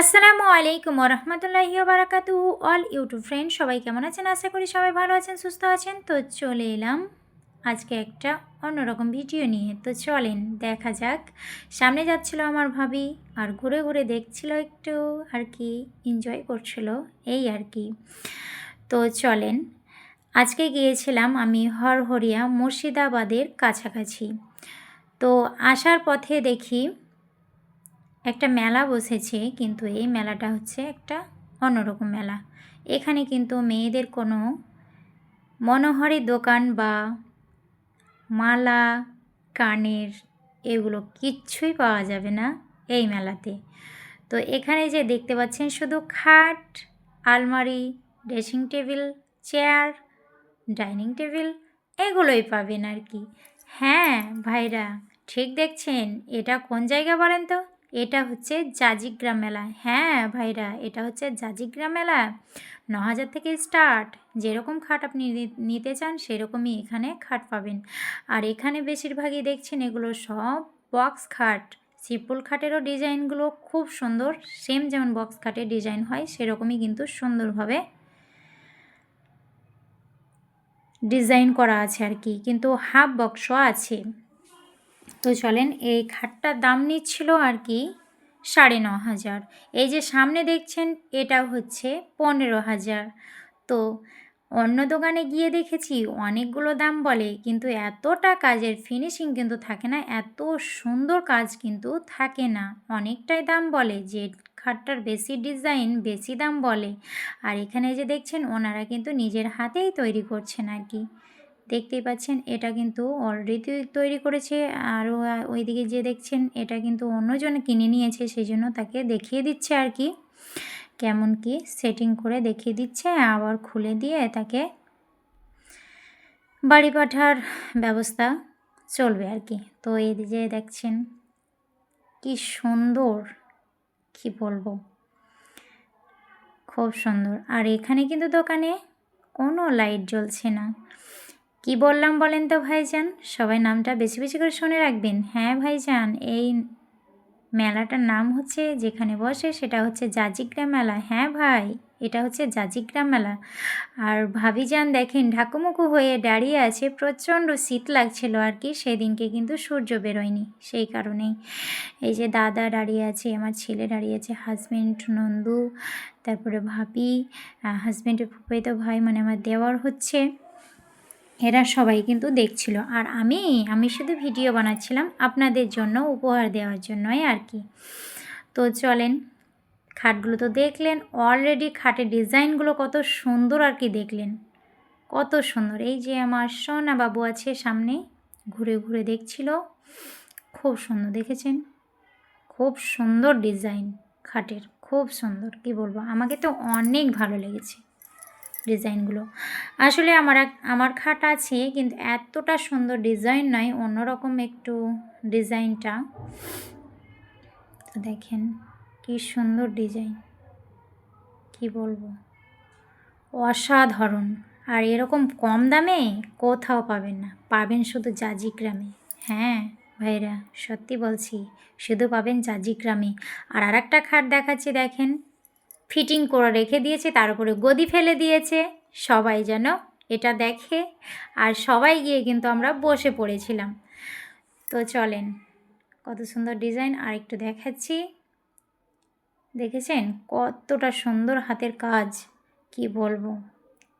আসসালামু আলাইকুম রহমতুল্লাহি বারাকাতু অল ইউটিউব ফ্রেন্ড সবাই কেমন আছেন? আশা করি সবাই ভালো আছেন, সুস্থ আছেন। তো চলে এলাম আজকে একটা অন্যরকম ভিডিও নিয়ে। তো চলেন, দেখা যাক। সামনে যাচ্ছিল আমার ভাবি আর ঘুরে ঘুরে দেখছিল একটু আর কি এনজয় করছিল, এই আর কি। তো চলেন, আজকে গিয়েছিলাম আমি হরহরিয়া মুর্শিদাবাদের কাছাকাছি। তো আসার পথে দেখি একটা মেলা বসেছে, কিন্তু এই মেলাটা হচ্ছে একটা অন্যরকম মেলা। এখানে কিন্তু মেয়েদের কোনো মনোহরি দোকান বা মালা, কানের এগুলো কিচ্ছুই পাওয়া যাবে না এই মেলাতে। তো এখানে যে দেখতে পাচ্ছেন, শুধু খাট, আলমারি, dressing table, chair, dining table এগুলোই পাবেন আর কি। হ্যাঁ ভাইরা, ঠিক দেখছেন? এটা কোন জায়গা বলেন তো? এটা হচ্ছে জাজিগ্রাম মেলা। হ্যাঁ ভাইরা, এটা হচ্ছে জাজিগ্রাম মেলা। ন হাজার থেকে স্টার্ট। যেরকম খাট আপনি নিতে চান সেরকমই এখানে খাট পাবেন। আর এখানে বেশিরভাগই দেখছেন এগুলো সব বক্স খাট। সিম্পল খাটেরও ডিজাইনগুলো খুব সুন্দর। সেম যেমন বক্স খাটের ডিজাইন হয়, সেরকমই কিন্তু সুন্দরভাবে ডিজাইন করা আছে আর কি। কিন্তু হাফ বক্সও আছে। তো চলেন, এই খাটটার দাম নিচ্ছিল আর কি সাড়ে ন হাজার। এই যে সামনে দেখছেন এটা হচ্ছে পনেরো হাজার। তো অন্য দোকানে গিয়ে দেখেছি, অনেকগুলো দাম বলে, কিন্তু এতটা কাজের ফিনিশিং কিন্তু থাকে না, এত সুন্দর কাজ কিন্তু থাকে না। অনেকটাই দাম বলে, যে খাটটার বেশি ডিজাইন বেশি দাম বলে। আর এখানে যে দেখছেন, ওনারা কিন্তু নিজের হাতেই তৈরি করছেন আর কি। দেখতেই পাচ্ছেন, এটা কিন্তু অলরেডি তৈরি করেছে। আরও ওইদিকে যে দেখছেন, এটা কিন্তু অন্যজন কিনে নিয়েছে সেই জন্য তাকে দেখিয়ে দিচ্ছে আর কি। কেমন কি সেটিং করে দেখিয়ে দিচ্ছে, আবার খুলে দিয়ে তাকে বাড়ি পাঠার ব্যবস্থা চলবে আর কি। তো এই যে দেখছেন, কি সুন্দর, কি বলব, খুব সুন্দর। আর এখানে কিন্তু দোকানে কোনো লাইট জ্বলছে না। কি বললাম বলেন তো ভাইজান? সবাই নামটা বেশি বেশি করে শুনে রাখবেন। হ্যাঁ ভাইজান, এই মেলাটার নাম হচ্ছে, যেখানে বসে, সেটা হচ্ছে জাজিগ্রাম মেলা। হ্যাঁ ভাই, এটা হচ্ছে জাজিগ্রাম মেলা। আর ভাবিজান দেখেন ঢাকুমুকু হয়ে দাঁড়িয়ে আছে, প্রচণ্ড শীত লাগছিল আর কি, সেদিনকে কিন্তু সূর্য বেরোয়নি, সেই কারণেই। এই যে দাদা দাঁড়িয়ে আছে, আমার ছেলে দাঁড়িয়ে আছে হাজব্যান্ড নন্দু, তারপরে ভাবি হাজব্যান্ডের ফুপাইতো ভাই মানে আমার দেওয়ার হচ্ছে। এরা সবাই কিন্তু দেখছিল। আর আমি আমি শুধু ভিডিও বানাচ্ছিলাম আপনাদের জন্য, উপহার দেওয়ার জন্যই আর কি। তো চলেন, খাটগুলো তো দেখলেন অলরেডি খাটের ডিজাইনগুলো কত সুন্দর আর কি দেখলেন। কত সুন্দর। এই যে আমার সোনা বাবু আছে সামনে, ঘুরে ঘুরে দেখছিল। খুব সুন্দর, দেখেছেন? খুব সুন্দর ডিজাইন খাটের, খুব সুন্দর, কি বলব? আমাকে তো অনেক ভালো লেগেছে। ডিজাইনগুলো। আসলে আমার আমার খাট আছে, কিন্তু এতটা সুন্দর ডিজাইন নয়, অন্যরকম একটু ডিজাইনটা। দেখেন, কি সুন্দর ডিজাইন। কি বলব? অসাধারণ। আর এরকম কম দামে কোথাও পাবেন না। পাবেন শুধু জাজিগ্রামে। হ্যাঁ ভাইরা, সত্যি বলছি, শুধু পাবেন জাজিগ্রামে। আর আরেকটা খাট দেখাচ্ছি, দেখেন। ফিটিং করে রেখে দিয়েছে, তার উপরে গদি ফেলে দিয়েছে। সবাই যেন এটা দেখে আর সবাই গিয়ে কিন্তু আমরা বসে পড়েছিলাম। তো চলেন, কত সুন্দর ডিজাইন আর একটু দেখাচ্ছি। দেখেছেন? কতটা সুন্দর হাতের কাজ, কি বলব?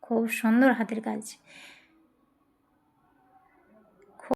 খুব সুন্দর হাতের কাজ।